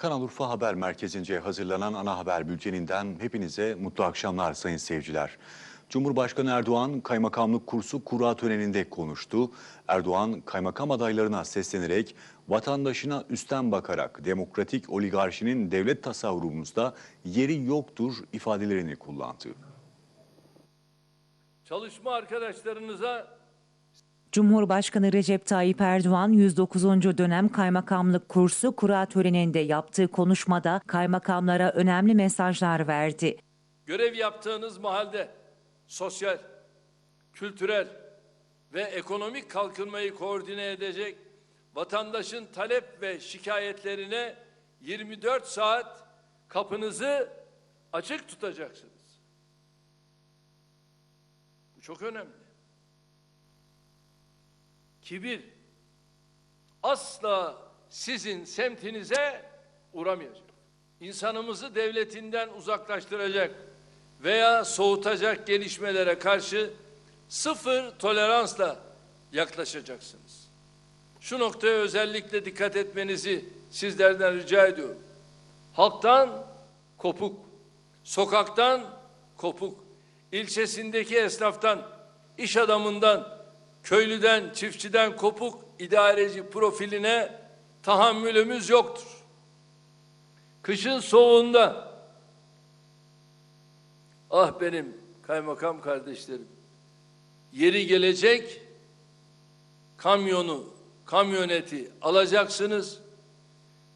Kanal Urfa Haber Merkezi'nce hazırlanan ana haber bülteninden hepinize mutlu akşamlar sayın seyirciler. Cumhurbaşkanı Erdoğan kaymakamlık kursu kura töreninde konuştu. Erdoğan kaymakam adaylarına seslenerek vatandaşına üstten bakarak demokratik oligarşinin devlet tasarrufumuzda yeri yoktur ifadelerini kullandı. Çalışma arkadaşlarınıza Cumhurbaşkanı Recep Tayyip Erdoğan 109. dönem kaymakamlık kursu kura töreninde yaptığı konuşmada kaymakamlara önemli mesajlar verdi. görev yaptığınız mahalde sosyal, kültürel ve ekonomik kalkınmayı koordine edecek vatandaşın talep ve şikayetlerine 24 saat kapınızı açık tutacaksınız. Bu çok önemli. Kibir asla sizin semtinize uğramayacak. İnsanımızı devletinden uzaklaştıracak veya soğutacak gelişmelere karşı sıfır toleransla yaklaşacaksınız. Şu noktaya özellikle dikkat etmenizi sizlerden rica ediyorum. Halktan kopuk, sokaktan kopuk, ilçesindeki esnaftan, iş adamından, köylüden, çiftçiden kopuk idareci profiline tahammülümüz yoktur. Kışın soğuğunda ah benim kaymakam kardeşlerim yeri gelecek kamyonu, kamyoneti alacaksınız.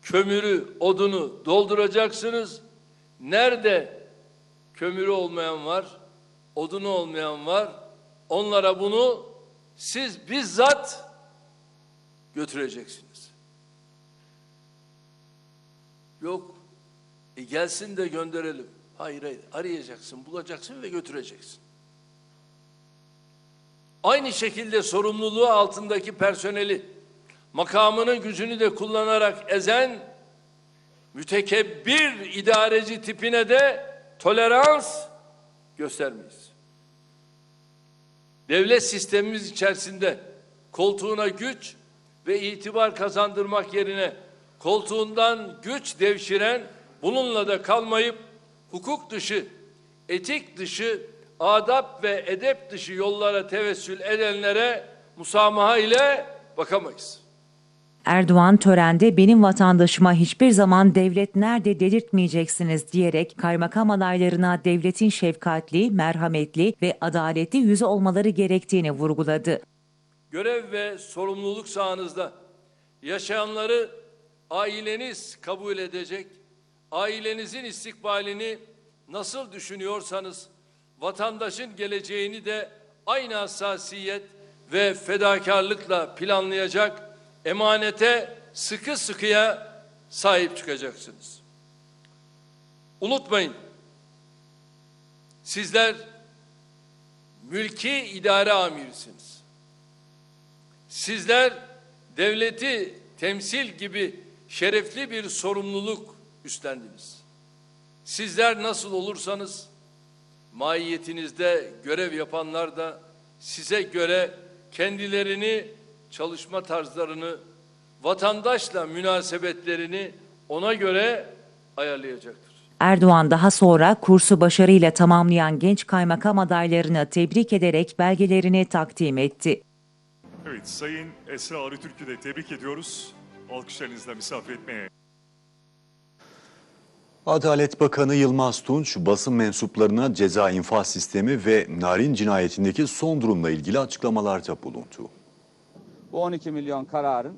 Kömürü, odunu dolduracaksınız. Nerede kömürü olmayan var, odunu olmayan var. Onlara bunu siz bizzat götüreceksiniz. Yok. E gelsin de gönderelim. Hayır hayır. Arayacaksın, bulacaksın ve götüreceksin. Aynı şekilde sorumluluğu altındaki personeli makamının gücünü de kullanarak ezen mütekebbir idareci tipine de tolerans göstermeyiz. Devlet sistemimiz içerisinde koltuğuna güç ve itibar kazandırmak yerine koltuğundan güç devşiren bununla da kalmayıp hukuk dışı, etik dışı, adap ve edep dışı yollara tevessül edenlere musamaha ile bakamayız. Erdoğan törende benim vatandaşıma hiçbir zaman devlet nerede dedirtmeyeceksiniz diyerek kaymakam adaylarına devletin şefkatli, merhametli ve adaletli yüzü olmaları gerektiğini vurguladı. görev ve sorumluluk sahanızda yaşayanları aileniz kabul edecek, ailenizin istikbalini nasıl düşünüyorsanız vatandaşın geleceğini de aynı hassasiyet ve fedakarlıkla planlayacak emanete sıkı sıkıya sahip çıkacaksınız. Unutmayın, sizler mülki idare amirisiniz. Sizler devleti temsil gibi şerefli bir sorumluluk üstlendiniz. Sizler nasıl olursanız mahiyetinizde görev yapanlar da size göre kendilerini, çalışma tarzlarını, vatandaşla münasebetlerini ona göre ayarlayacaktır. Erdoğan daha sonra kursu başarıyla tamamlayan genç kaymakam adaylarını tebrik ederek belgelerini takdim etti. Evet, Sayın Esra Arıtürk'ü de tebrik ediyoruz. Alkışlarınızla misafir etmeye. Adalet Bakanı Yılmaz Tunç basın mensuplarına ceza infaz sistemi ve Narin cinayetindeki son durumla ilgili açıklamalarda bulundu. Bu 12 milyon kararın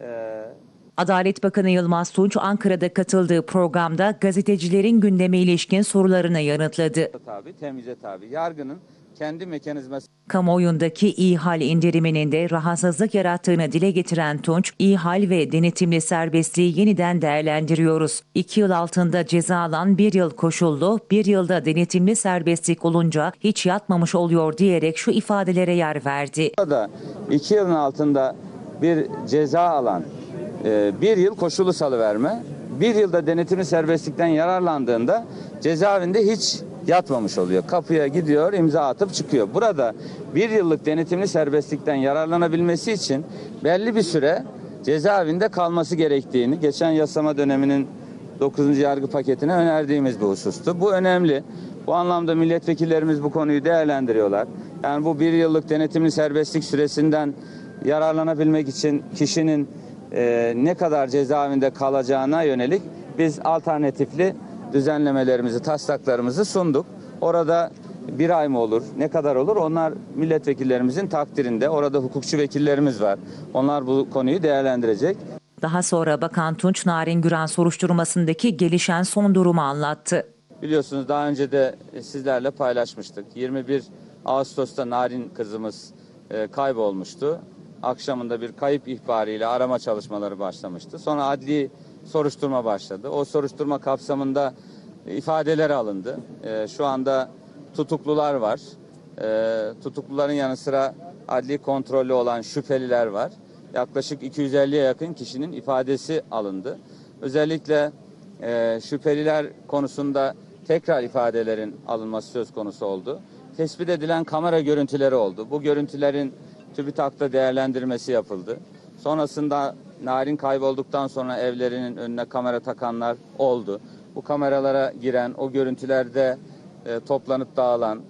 eee Adalet Bakanı Yılmaz Tunç Ankara'da katıldığı programda gazetecilerin gündeme ilişkin sorularını yanıtladı. tabi, temize tabi. Yargının kendi mekanizması Kamuoyundaki ihal indiriminin de rahatsızlık yarattığını dile getiren Tunç, ihal ve denetimli serbestliği yeniden değerlendiriyoruz. İki yıl altında ceza alan bir yıl koşullu, bir yılda denetimli serbestlik olunca hiç yatmamış oluyor diyerek şu ifadelere yer verdi. da 2 yılın altında bir ceza alan eee, bir yıl koşulu salıverme, bir yılda denetimli serbestlikten yararlandığında cezaevinde hiç yatmamış oluyor. Kapıya gidiyor, imza atıp çıkıyor. Burada bir yıllık denetimli serbestlikten yararlanabilmesi için belli bir süre cezaevinde kalması gerektiğini geçen yasama döneminin 9. yargı paketine önerdiğimiz bir husustu. Bu önemli. Bu anlamda milletvekillerimiz bu konuyu değerlendiriyorlar. Yani bu bir yıllık denetimli serbestlik süresinden yararlanabilmek için kişinin e, ne kadar cezaevinde kalacağına yönelik biz alternatifli düzenlemelerimizi, taslaklarımızı sunduk. Orada bir ay mı olur, ne kadar olur onlar milletvekillerimizin takdirinde. Orada hukukçu vekillerimiz var. Onlar bu konuyu değerlendirecek. Daha sonra Bakan Tunç Narin Güran soruşturmasındaki gelişen son durumu anlattı. Biliyorsunuz daha önce de sizlerle paylaşmıştık. 21 Ağustos'ta Narin kızımız e, kaybolmuştu. Akşamında bir kayıp ihbarıyla arama çalışmaları başlamıştı. Sonra adli soruşturma başladı. O soruşturma kapsamında ifadeler alındı. E, Şu anda tutuklular var. E, Tutukluların yanı sıra adli kontrollü olan şüpheliler var. Yaklaşık 250'ye yakın kişinin ifadesi alındı. Özellikle e, şüpheliler konusunda tekrar ifadelerin alınması söz konusu oldu. Tespit edilen kamera görüntüleri oldu. Bu görüntülerin TÜBİTAK'ta değerlendirmesi yapıldı. Sonrasında Narin kaybolduktan sonra evlerinin önüne kamera takanlar oldu. Bu kameralara giren, o görüntülerde e, toplanıp dağılan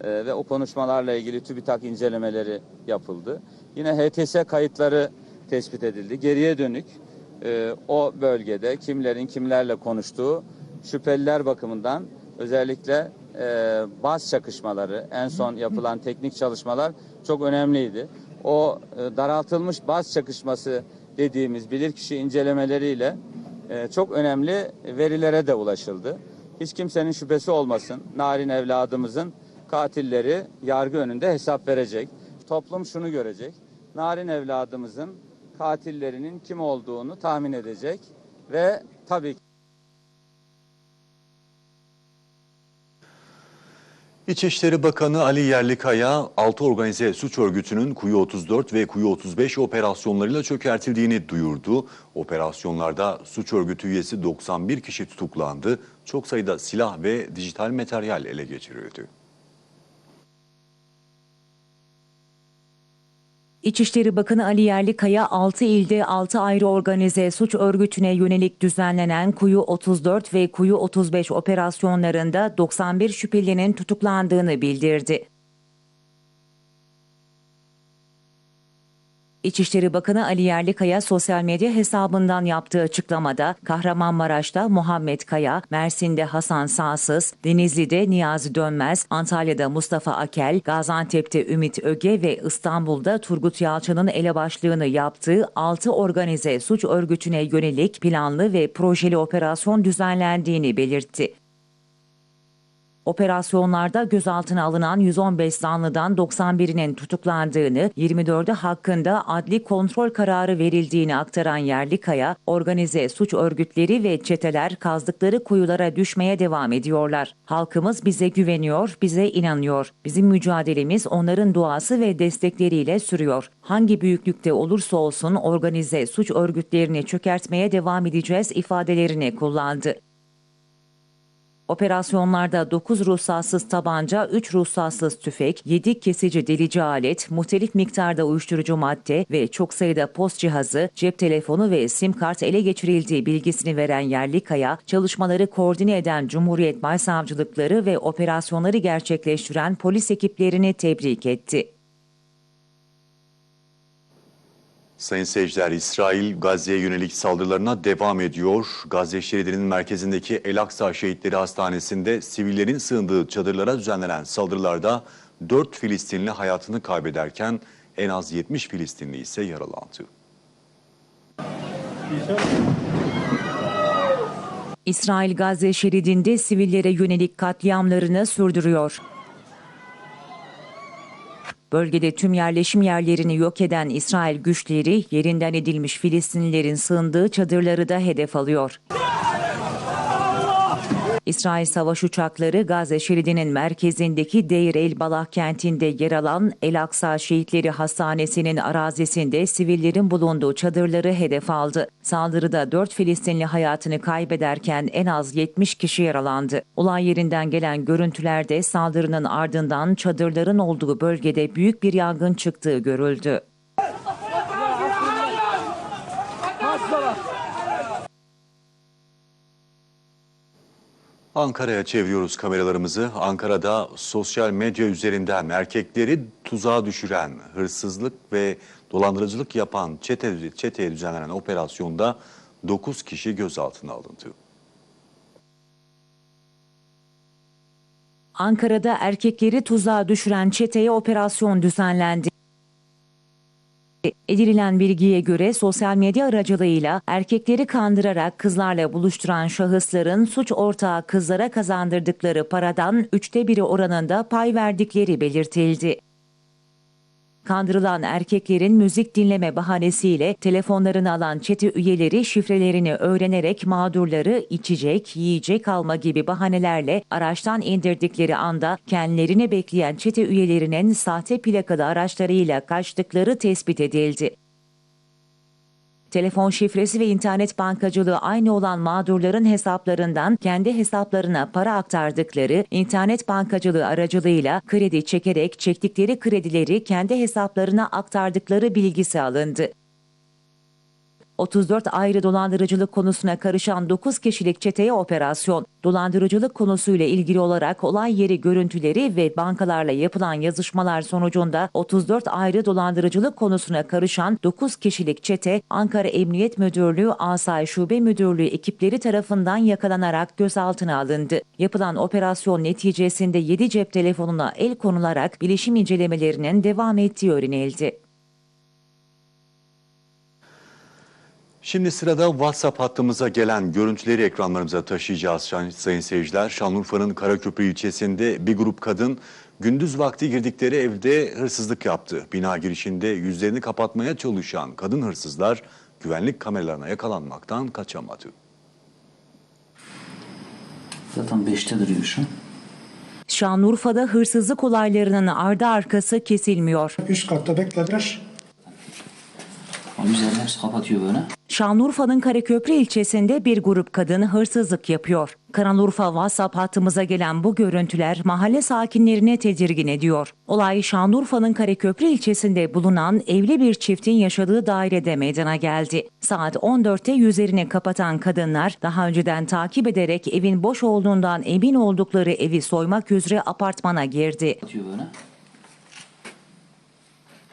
e, ve o konuşmalarla ilgili TÜBİTAK incelemeleri yapıldı. Yine HTS kayıtları tespit edildi. Geriye dönük e, o bölgede kimlerin kimlerle konuştuğu şüpheliler bakımından özellikle e, baz çakışmaları en son yapılan teknik çalışmalar çok önemliydi. O e, daraltılmış baz çakışması dediğimiz bilirkişi incelemeleriyle e, çok önemli verilere de ulaşıldı. Hiç kimsenin şüphesi olmasın. Narin evladımızın katilleri yargı önünde hesap verecek. Toplum şunu görecek. Narin evladımızın katillerinin kim olduğunu tahmin edecek ve tabii ki İçişleri Bakanı Ali Yerlikaya, 6 organize suç örgütünün Kuyu 34 ve Kuyu 35 operasyonlarıyla çökertildiğini duyurdu. Operasyonlarda suç örgütü üyesi 91 kişi tutuklandı. Çok sayıda silah ve dijital materyal ele geçirildi. İçişleri Bakanı Ali Yerlikaya 6 ilde 6 ayrı organize suç örgütüne yönelik düzenlenen Kuyu 34 ve Kuyu 35 operasyonlarında 91 şüphelinin tutuklandığını bildirdi. İçişleri Bakanı Ali Yerlikaya sosyal medya hesabından yaptığı açıklamada Kahramanmaraş'ta Muhammed Kaya, Mersin'de Hasan Sağsız, Denizli'de Niyazi Dönmez, Antalya'da Mustafa Akel, Gaziantep'te Ümit Öge ve İstanbul'da Turgut Yalçın'ın elebaşlığını yaptığı 6 organize suç örgütüne yönelik planlı ve projeli operasyon düzenlendiğini belirtti. Operasyonlarda gözaltına alınan 115 zanlıdan 91'inin tutuklandığını, 24'ü hakkında adli kontrol kararı verildiğini aktaran Yerlikaya, organize suç örgütleri ve çeteler kazdıkları kuyulara düşmeye devam ediyorlar. Halkımız bize güveniyor, bize inanıyor. Bizim mücadelemiz onların duası ve destekleriyle sürüyor. Hangi büyüklükte olursa olsun organize suç örgütlerini çökertmeye devam edeceğiz ifadelerini kullandı. Operasyonlarda 9 ruhsatsız tabanca, 3 ruhsatsız tüfek, 7 kesici delici alet, muhtelif miktarda uyuşturucu madde ve çok sayıda post cihazı, cep telefonu ve sim kart ele geçirildiği bilgisini veren Yerlikaya, çalışmaları koordine eden Cumhuriyet Başsavcılıkları ve operasyonları gerçekleştiren polis ekiplerini tebrik etti. Sayın seyirciler, İsrail Gazze'ye yönelik saldırılarına devam ediyor. Gazze şeridinin merkezindeki El Aksa Şehitleri Hastanesi'nde sivillerin sığındığı çadırlara düzenlenen saldırılarda 4 Filistinli hayatını kaybederken en az 70 Filistinli ise yaralandı. İsrail Gazze şeridinde sivillere yönelik katliamlarını sürdürüyor. Bölgede tüm yerleşim yerlerini yok eden İsrail güçleri yerinden edilmiş Filistinlilerin sığındığı çadırları da hedef alıyor. İsrail savaş uçakları Gazze şeridinin merkezindeki Deir el Balah kentinde yer alan El Aksa Şehitleri Hastanesi'nin arazisinde sivillerin bulunduğu çadırları hedef aldı. Saldırıda 4 Filistinli hayatını kaybederken en az 70 kişi yaralandı. Olay yerinden gelen görüntülerde saldırının ardından çadırların olduğu bölgede büyük bir yangın çıktığı görüldü. Ankara'ya çeviriyoruz kameralarımızı. Ankara'da sosyal medya üzerinden erkekleri tuzağa düşüren, hırsızlık ve dolandırıcılık yapan çete, çeteye düzenlenen operasyonda 9 kişi gözaltına alındı. Ankara'da erkekleri tuzağa düşüren çeteye operasyon düzenlendi. Edinilen bilgiye göre sosyal medya aracılığıyla erkekleri kandırarak kızlarla buluşturan şahısların suç ortağı kızlara kazandırdıkları paradan üçte biri oranında pay verdikleri belirtildi. Kandırılan erkeklerin müzik dinleme bahanesiyle telefonlarını alan çete üyeleri şifrelerini öğrenerek mağdurları içecek, yiyecek alma gibi bahanelerle araçtan indirdikleri anda kendilerini bekleyen çete üyelerinin sahte plakalı araçlarıyla kaçtıkları tespit edildi. Telefon şifresi ve internet bankacılığı aynı olan mağdurların hesaplarından kendi hesaplarına para aktardıkları, internet bankacılığı aracılığıyla kredi çekerek çektikleri kredileri kendi hesaplarına aktardıkları bilgisi alındı. 34 ayrı dolandırıcılık konusuna karışan 9 kişilik çeteye operasyon, dolandırıcılık konusuyla ilgili olarak olay yeri görüntüleri ve bankalarla yapılan yazışmalar sonucunda 34 ayrı dolandırıcılık konusuna karışan 9 kişilik çete, Ankara Emniyet Müdürlüğü Asay Şube Müdürlüğü ekipleri tarafından yakalanarak gözaltına alındı. Yapılan operasyon neticesinde 7 cep telefonuna el konularak bilişim incelemelerinin devam ettiği öğrenildi. Şimdi sırada WhatsApp hattımıza gelen görüntüleri ekranlarımıza taşıyacağız sayın seyirciler. Şanlıurfa'nın Karaköprü ilçesinde bir grup kadın gündüz vakti girdikleri evde hırsızlık yaptı. Bina girişinde yüzlerini kapatmaya çalışan kadın hırsızlar güvenlik kameralarına yakalanmaktan kaçamadı. Zaten 5'te duruyor şu an. Şanlıurfa'da hırsızlık olaylarının ardı arkası kesilmiyor. Üst katta beklediler. O üzerine hepsi kapatıyor böyle. Şanlıurfa'nın Karaköprü ilçesinde bir grup kadın hırsızlık yapıyor. Kanalurfa WhatsApp hattımıza gelen bu görüntüler mahalle sakinlerini tedirgin ediyor. Olay Şanlıurfa'nın Karaköprü ilçesinde bulunan evli bir çiftin yaşadığı dairede meydana geldi. Saat 14'te yüzlerini kapatan kadınlar daha önceden takip ederek evin boş olduğundan emin oldukları evi soymak üzere apartmana girdi.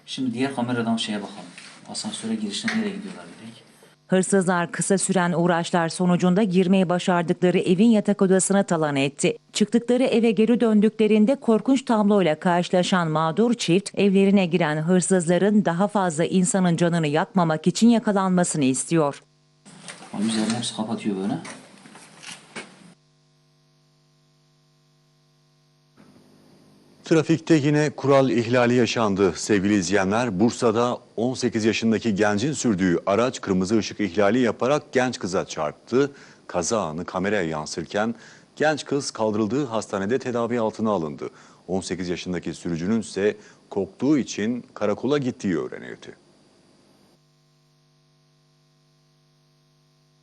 Şimdi diğer kameradan şeye bakalım. Asansöre girişte nereye gidiyorlar direkt? Hırsızlar kısa süren uğraşlar sonucunda girmeyi başardıkları evin yatak odasını talan etti. Çıktıkları eve geri döndüklerinde korkunç tabloyla karşılaşan mağdur çift, evlerine giren hırsızların daha fazla insanın canını yakmamak için yakalanmasını istiyor. O üzerine hepsi kapatıyor böyle. Trafikte yine kural ihlali yaşandı sevgili izleyenler. Bursa'da 18 yaşındaki gencin sürdüğü araç kırmızı ışık ihlali yaparak genç kıza çarptı. Kaza anı kameraya yansırken genç kız kaldırıldığı hastanede tedavi altına alındı. 18 yaşındaki sürücünün ise korktuğu için karakola gittiği öğrenildi.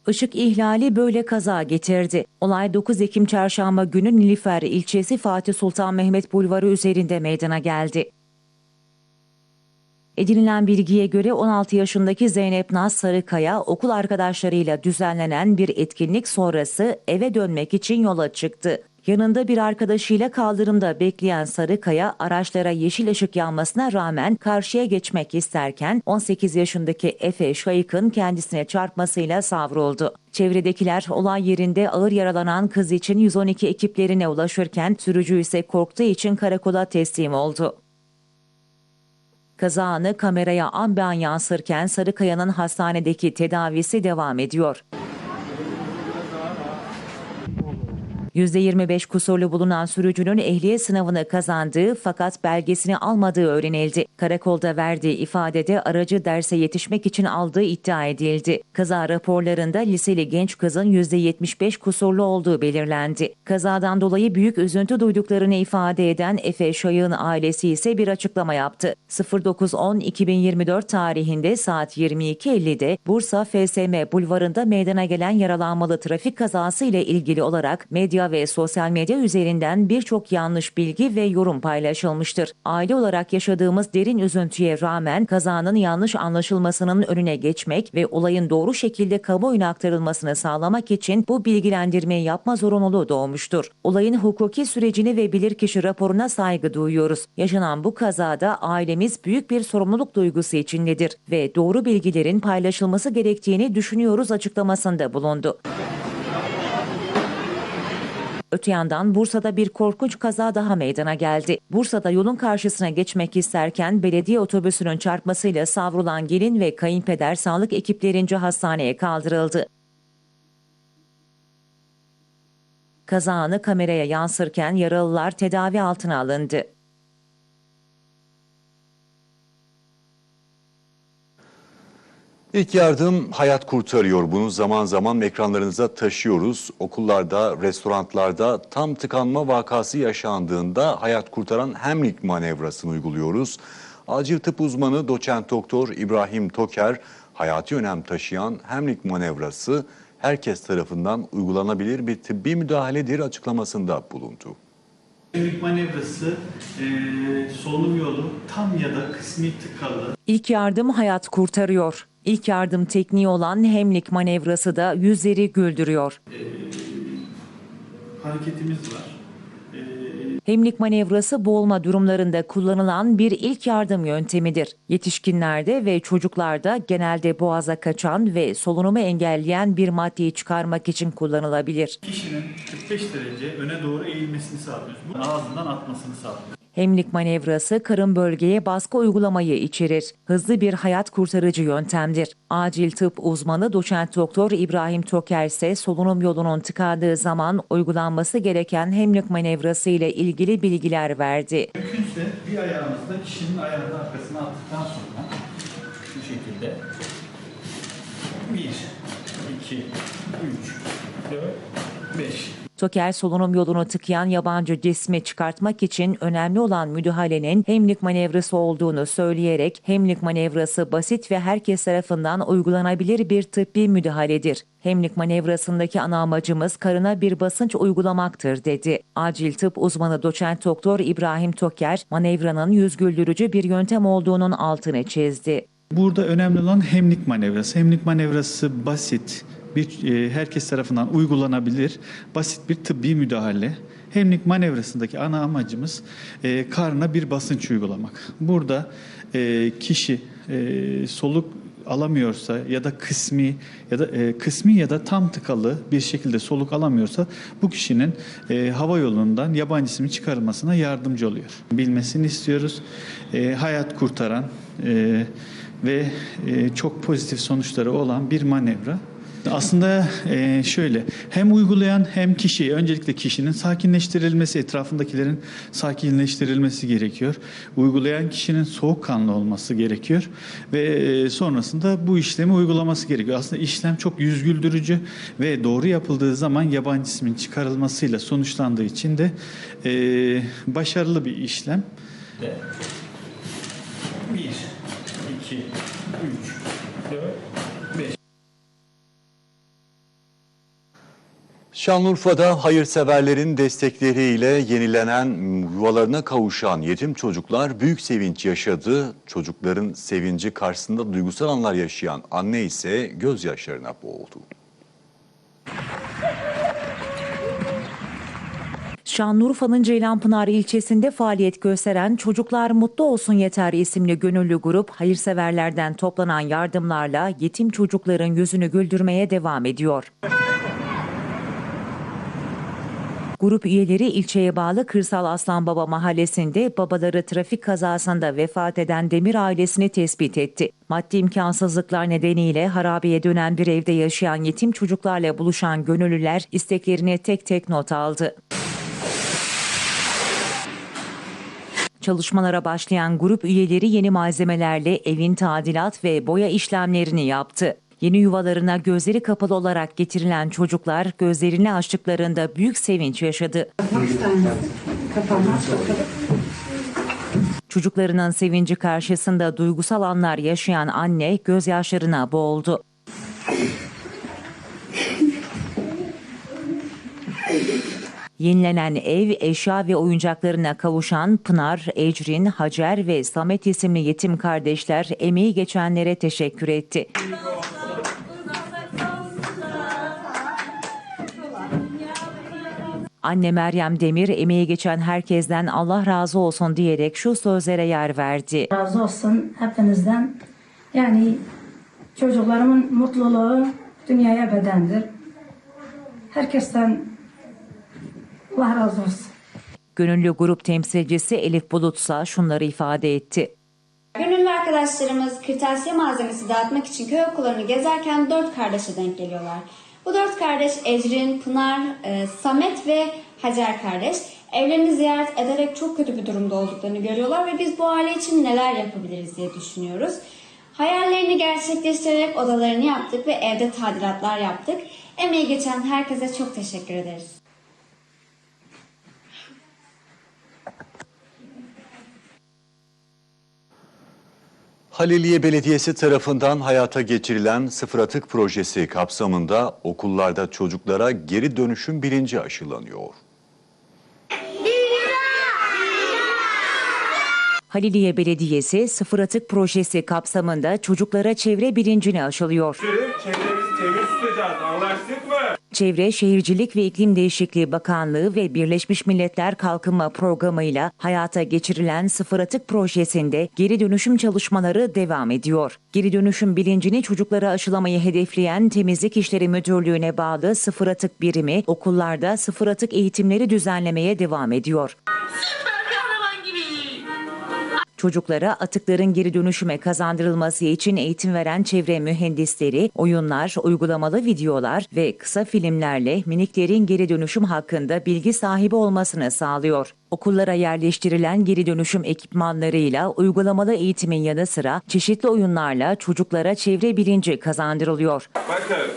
Işık ihlali böyle kaza getirdi. Olay 9 Ekim çarşamba günü Nilüfer ilçesi Fatih Sultan Mehmet Bulvarı üzerinde meydana geldi. Edinilen bilgiye göre 16 yaşındaki Zeynep Naz Sarıkaya okul arkadaşlarıyla düzenlenen bir etkinlik sonrası eve dönmek için yola çıktı. Yanında bir arkadaşıyla kaldırımda bekleyen Sarıkaya araçlara yeşil ışık yanmasına rağmen karşıya geçmek isterken 18 yaşındaki Efe Şayık'ın kendisine çarpmasıyla savruldu. Çevredekiler olay yerinde ağır yaralanan kız için 112 ekiplerine ulaşırken sürücü ise korktuğu için karakola teslim oldu. Kaza anı kameraya an be an yansırken Sarıkaya'nın hastanedeki tedavisi devam ediyor. %25 kusurlu bulunan sürücünün ehliyet sınavını kazandığı fakat belgesini almadığı öğrenildi. Karakolda verdiği ifadede aracı derse yetişmek için aldığı iddia edildi. Kaza raporlarında liseli genç kızın %75 kusurlu olduğu belirlendi. Kazadan dolayı büyük üzüntü duyduklarını ifade eden Efe Şayık'ın ailesi ise bir açıklama yaptı. 09.10.2024 tarihinde saat 22.50'de Bursa FSM bulvarında meydana gelen yaralanmalı trafik kazası ile ilgili olarak medya Ve sosyal medya üzerinden birçok yanlış bilgi ve yorum paylaşılmıştır. Aile olarak yaşadığımız derin üzüntüye rağmen kazanın yanlış anlaşılmasının önüne geçmek ve olayın doğru şekilde kamuoyuna aktarılmasını sağlamak için bu bilgilendirmeyi yapma zorunluluğu doğmuştur. Olayın hukuki sürecini ve bilirkişi raporuna saygı duyuyoruz. Yaşanan bu kazada ailemiz büyük bir sorumluluk duygusu içindedir ve doğru bilgilerin paylaşılması gerektiğini düşünüyoruz açıklamasında bulundu. Öte yandan Bursa'da bir korkunç kaza daha meydana geldi. Bursa'da yolun karşısına geçmek isterken belediye otobüsünün çarpmasıyla savrulan gelin ve kayınpeder sağlık ekiplerince hastaneye kaldırıldı. Kaza anı kameraya yansırken yaralılar tedavi altına alındı. İlk yardım hayat kurtarıyor. Bunu zaman zaman ekranlarınıza taşıyoruz. Okullarda, restoranlarda tam tıkanma vakası yaşandığında hayat kurtaran Hemlik manevrasını uyguluyoruz. Acil tıp uzmanı doçent doktor İbrahim Toker, hayati önem taşıyan Hemlik manevrası herkes tarafından uygulanabilir bir tıbbi müdahaledir açıklamasında bulundu. Hemlik manevrası e, solunum yolu tam ya da kısmi tıkalı İlk yardım hayat kurtarıyor. İlk yardım tekniği olan hemlik manevrası da yüzleri güldürüyor. hareketimiz var. Hemlik manevrası boğulma durumlarında kullanılan bir ilk yardım yöntemidir. Yetişkinlerde ve çocuklarda genelde boğaza kaçan ve solunumu engelleyen bir maddeyi çıkarmak için kullanılabilir. Kişinin 45 derece öne doğru eğilmesini sağlıyoruz. Bu ağzından atmasını sağlıyoruz. Hemlik manevrası karın bölgeye baskı uygulamayı içerir. Hızlı bir hayat kurtarıcı yöntemdir. Acil tıp uzmanı doçent doktor İbrahim Toker ise solunum yolunun tıkandığı zaman uygulanması gereken hemlik manevrası ile ilgili bilgiler verdi. Mümkünse bir ayağımızı da kişinin ayağının arkasına attıktan sonra şu şekilde 1, 2, 3, 4, 5 Toker solunum yolunu tıkayan yabancı cismi çıkartmak için önemli olan müdahalenin hemlik manevrası olduğunu söyleyerek hemlik manevrası basit ve herkes tarafından uygulanabilir bir tıbbi müdahaledir. Hemlik manevrasındaki ana amacımız karına bir basınç uygulamaktır dedi. Acil tıp uzmanı doçent doktor İbrahim Toker, manevranın yüz güldürücü bir yöntem olduğunun altını çizdi. Burada önemli olan hemlik manevrası. Hemlik manevrası basit, bir e, herkes tarafından uygulanabilir, basit bir tıbbi müdahale. Hemlik manevrasındaki ana amacımız e, karnına bir basınç uygulamak. Burada e, kişi e, soluk alamıyorsa ya da kısmi ya da e, kısmi ya da tam tıkalı bir şekilde soluk alamıyorsa bu kişinin e, hava yolundan yabancı cismin çıkarılmasına yardımcı oluyor. Bilmesini istiyoruz. E, hayat kurtaran e, ve e, çok pozitif sonuçları olan bir manevra. Aslında e, şöyle hem uygulayan hem kişi öncelikle kişinin sakinleştirilmesi etrafındakilerin sakinleştirilmesi gerekiyor. Uygulayan kişinin soğukkanlı olması gerekiyor ve e, sonrasında bu işlemi uygulaması gerekiyor. Aslında işlem çok yüz güldürücü ve doğru yapıldığı zaman yabancı cismin çıkarılmasıyla sonuçlandığı için de e, başarılı bir işlem. 1, 2, 3, 4, 5. Şanlıurfa'da hayırseverlerin destekleriyle yenilenen yuvalarına kavuşan yetim çocuklar büyük sevinç yaşadı. Çocukların sevinci karşısında duygusal anlar yaşayan anne ise gözyaşlarına boğuldu. Şanlıurfa'nın Ceylanpınar ilçesinde faaliyet gösteren Çocuklar Mutlu Olsun Yeter isimli gönüllü grup hayırseverlerden toplanan yardımlarla yetim çocukların yüzünü güldürmeye devam ediyor. Grup üyeleri ilçeye bağlı Kırsal Aslanbaba mahallesinde babaları trafik kazasında vefat eden Demir ailesini tespit etti. Maddi imkansızlıklar nedeniyle harabeye dönen bir evde yaşayan yetim çocuklarla buluşan gönüllüler isteklerini tek tek not aldı. Çalışmalara başlayan grup üyeleri yeni malzemelerle evin tadilat ve boya işlemlerini yaptı. Yeni yuvalarına gözleri kapalı olarak getirilen çocuklar gözlerini açtıklarında büyük sevinç yaşadı. Çocuklarının sevinci karşısında duygusal anlar yaşayan anne gözyaşlarına boğuldu. Yenilenen ev, eşya ve oyuncaklarına kavuşan Pınar, Ecrin, Hacer ve Samet isimli yetim kardeşler emeği geçenlere teşekkür etti. Anne Meryem Demir emeği geçen herkesten Allah razı olsun diyerek şu sözlere yer verdi. razı olsun hepinizden. Yani çocuklarımın mutluluğu dünyaya bedendir. Herkesten Allah razı olsun. Gönüllü grup temsilcisi Elif Bulutsa şunları ifade etti. Gönüllü arkadaşlarımız kırtasiye malzemesi dağıtmak için köy okullarını gezerken dört kardeşe denk geliyorlar. Bu dört kardeş Ecrin, Pınar, e, Samet ve Hacer kardeş evlerini ziyaret ederek çok kötü bir durumda olduklarını görüyorlar ve biz bu aile için neler yapabiliriz diye düşünüyoruz. Hayallerini gerçekleştirerek odalarını yaptık ve evde tadilatlar yaptık. Emeği geçen herkese çok teşekkür ederiz. Haliliye Belediyesi tarafından hayata geçirilen sıfır atık projesi kapsamında okullarda çocuklara geri dönüşüm bilinci aşılanıyor. Haliliye Belediyesi sıfır atık projesi kapsamında çocuklara çevre bilincini aşılıyor. Çevremizi temiz tutacağız. Anlaştık mı? Çevre, Şehircilik ve İklim Değişikliği Bakanlığı ve Birleşmiş Milletler Kalkınma Programı'yla hayata geçirilen sıfır atık projesinde geri dönüşüm çalışmaları devam ediyor. Geri dönüşüm bilincini çocuklara aşılamayı hedefleyen Temizlik İşleri Müdürlüğü'ne bağlı sıfır atık birimi okullarda sıfır atık eğitimleri düzenlemeye devam ediyor. Çocuklara atıkların geri dönüşüme kazandırılması için eğitim veren çevre mühendisleri, oyunlar, uygulamalı videolar ve kısa filmlerle miniklerin geri dönüşüm hakkında bilgi sahibi olmasını sağlıyor. Okullara yerleştirilen geri dönüşüm ekipmanlarıyla uygulamalı eğitimin yanı sıra çeşitli oyunlarla çocuklara çevre bilinci kazandırılıyor. Bakın.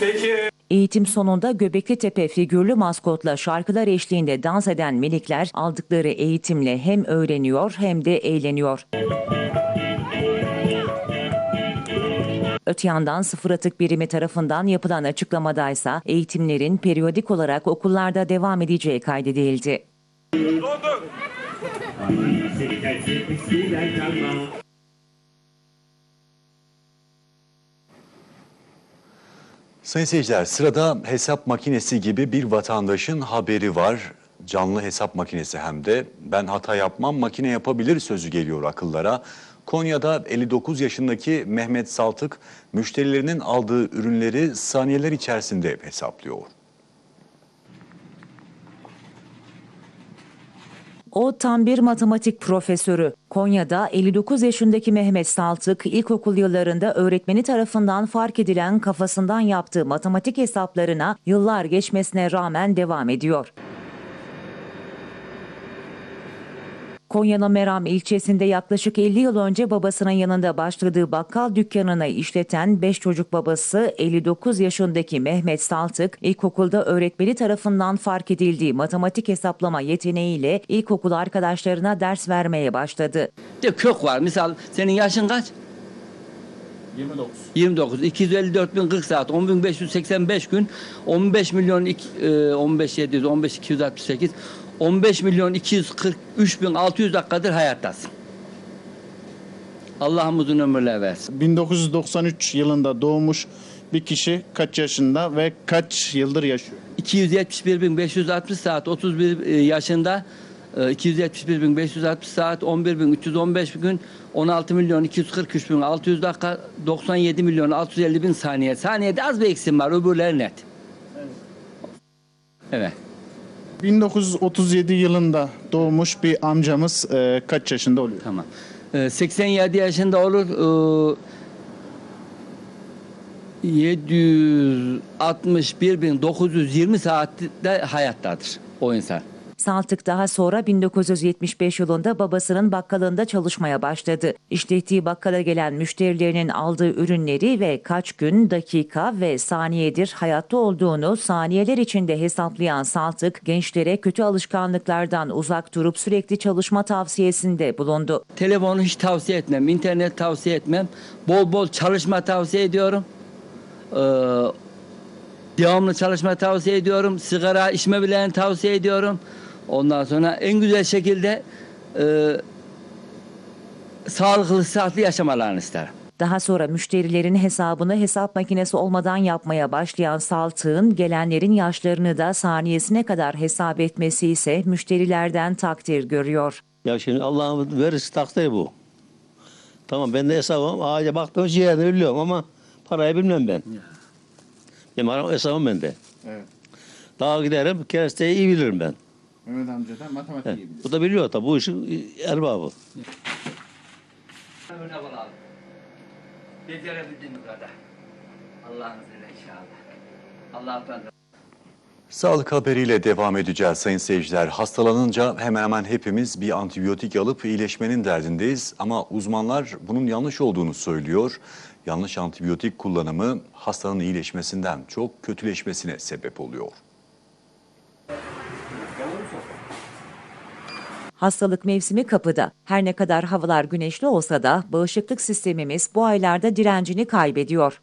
Peki Eğitim sonunda Göbekli Tepe figürlü maskotla şarkılar eşliğinde dans eden minikler aldıkları eğitimle hem öğreniyor hem de eğleniyor. Öte yandan sıfır atık birimi tarafından yapılan açıklamadaysa eğitimlerin periyodik olarak okullarda devam edeceği kaydedildi. Sayın seyirciler sırada hesap makinesi gibi bir vatandaşın haberi var. Canlı hesap makinesi hem de ben hata yapmam makine yapabilir sözü geliyor akıllara. Konya'da 59 yaşındaki Mehmet Saltık müşterilerinin aldığı ürünleri saniyeler içerisinde hesaplıyor. O tam bir matematik profesörü. Konya'da 59 yaşındaki Mehmet Saltık ilkokul yıllarında öğretmeni tarafından fark edilen kafasından yaptığı matematik hesaplarına yıllar geçmesine rağmen devam ediyor. Konya'nın Meram ilçesinde yaklaşık 50 yıl önce babasının yanında başladığı bakkal dükkanını işleten 5 çocuk babası 59 yaşındaki Mehmet Saltık, ilkokulda öğretmeni tarafından fark edildiği matematik hesaplama yeteneğiyle ilkokul arkadaşlarına ders vermeye başladı. De kök var. Misal senin yaşın kaç? 29. 29. 254 bin 40 saat. 10 bin 585 gün. 15 milyon ik- e, 15 700 15 268 15 milyon 243 bin 600 dakikadır hayattasın. Allah'ım uzun ömürler versin. 1993 yılında doğmuş bir kişi kaç yaşında ve kaç yıldır yaşıyor? 271 bin 560 saat 31 e, yaşında e, 271 bin 560 saat 11 bin 315 gün 16 milyon 243 bin 600 dakika 97 milyon 650 bin saniye saniyede az bir eksim var öbürleri net evet 1937 yılında doğmuş bir amcamız e, kaç yaşında oluyor? tamam E, 87 yaşında olur e, 761 bin 920 saatte hayattadır o insan. Saltık daha sonra 1975 yılında babasının bakkalında çalışmaya başladı. İşlettiği bakkala gelen müşterilerinin aldığı ürünleri ve kaç gün, dakika ve saniyedir hayatta olduğunu saniyeler içinde hesaplayan Saltık, gençlere kötü alışkanlıklardan uzak durup sürekli çalışma tavsiyesinde bulundu. Telefonu hiç tavsiye etmem, internet tavsiye etmem. Bol bol çalışma tavsiye ediyorum. Ee, Devamlı çalışma tavsiye ediyorum. Sigara içmemelerini tavsiye ediyorum. Ondan sonra en güzel şekilde e, sağlıklı, sıhhatli yaşamalarını isterim. Daha sonra müşterilerin hesabını hesap makinesi olmadan yapmaya başlayan Saltık'ın gelenlerin yaşlarını da saniyesine kadar hesap etmesi ise müşterilerden takdir görüyor. Ya şimdi Allah'ın verirse takdiri bu. Tamam ben de hesabım. Ağaca baktım ciğerini biliyorum ama parayı bilmem ben. Benim hesabım bende. Evet. Daha giderim keresteyi iyi bilirim ben. Mehmet amca da matematik He. Bu da biliyor tabii bu işin erbabı. Becerebildiğim kadar. Allah'ın izniyle inşallah. Allah'tan Sağlık haberiyle devam edeceğiz sayın seyirciler. Hastalanınca hemen hemen hepimiz bir antibiyotik alıp iyileşmenin derdindeyiz. Ama uzmanlar bunun yanlış olduğunu söylüyor. Yanlış antibiyotik kullanımı hastanın iyileşmesinden çok kötüleşmesine sebep oluyor. Hastalık mevsimi kapıda. Her ne kadar havalar güneşli olsa da bağışıklık sistemimiz bu aylarda direncini kaybediyor.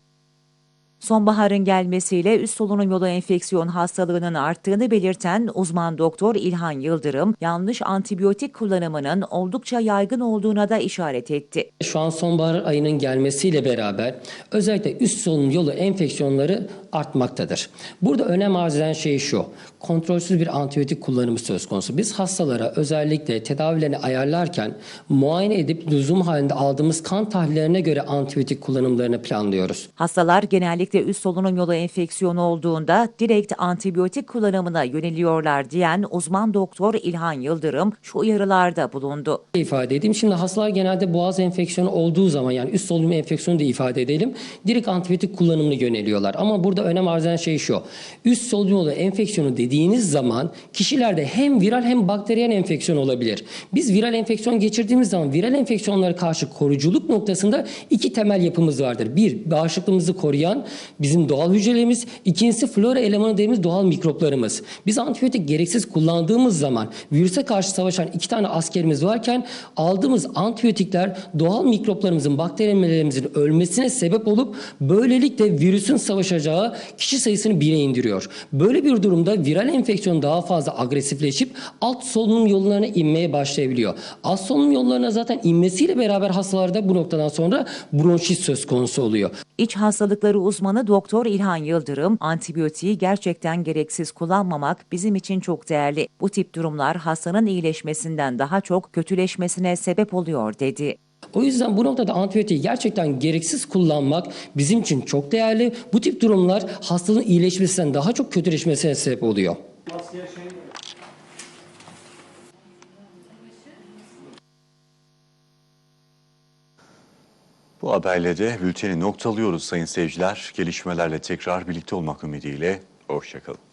Sonbaharın gelmesiyle üst solunum yolu enfeksiyon hastalığının arttığını belirten uzman doktor İlhan Yıldırım, yanlış antibiyotik kullanımının oldukça yaygın olduğuna da işaret etti. Şu an sonbahar ayının gelmesiyle beraber özellikle üst solunum yolu enfeksiyonları artmaktadır. Burada önem arz eden şey şu. Kontrolsüz bir antibiyotik kullanımı söz konusu. Biz hastalara özellikle tedavilerini ayarlarken muayene edip lüzum halinde aldığımız kan tahlillerine göre antibiyotik kullanımlarını planlıyoruz. Hastalar genellikle üst solunum yolu enfeksiyonu olduğunda direkt antibiyotik kullanımına yöneliyorlar diyen uzman doktor İlhan Yıldırım şu uyarılarda bulundu. ifade edeyim. Şimdi hastalar genelde boğaz enfeksiyonu olduğu zaman yani üst solunum enfeksiyonu da ifade edelim. Direkt antibiyotik kullanımına yöneliyorlar. Ama burada önem arz eden şey şu. Üst solunum yolu enfeksiyonu dediğiniz zaman kişilerde hem viral hem bakteriyel enfeksiyon olabilir. Biz viral enfeksiyon geçirdiğimiz zaman viral enfeksiyonlara karşı koruyuculuk noktasında iki temel yapımız vardır. Bir, bağışıklığımızı koruyan bizim doğal hücrelerimiz. İkincisi flora elemanı dediğimiz doğal mikroplarımız. Biz antibiyotik gereksiz kullandığımız zaman virüse karşı savaşan iki tane askerimiz varken aldığımız antibiyotikler doğal mikroplarımızın, bakterilerimizin ölmesine sebep olup böylelikle virüsün savaşacağı kişi sayısını bire indiriyor. Böyle bir durumda viral enfeksiyon daha fazla agresifleşip alt solunum yollarına inmeye başlayabiliyor. Alt solunum yollarına zaten inmesiyle beraber hastalarda bu noktadan sonra bronşit söz konusu oluyor. İç hastalıkları uzmanı Doktor İlhan Yıldırım, antibiyotiği gerçekten gereksiz kullanmamak bizim için çok değerli. Bu tip durumlar hastanın iyileşmesinden daha çok kötüleşmesine sebep oluyor dedi. O yüzden bu noktada antibiyotiği gerçekten gereksiz kullanmak bizim için çok değerli. Bu tip durumlar hastalığın iyileşmesinden daha çok kötüleşmesine sebep oluyor. Bu haberle de bülteni noktalıyoruz sayın seyirciler. Gelişmelerle tekrar birlikte olmak ümidiyle. Hoşçakalın.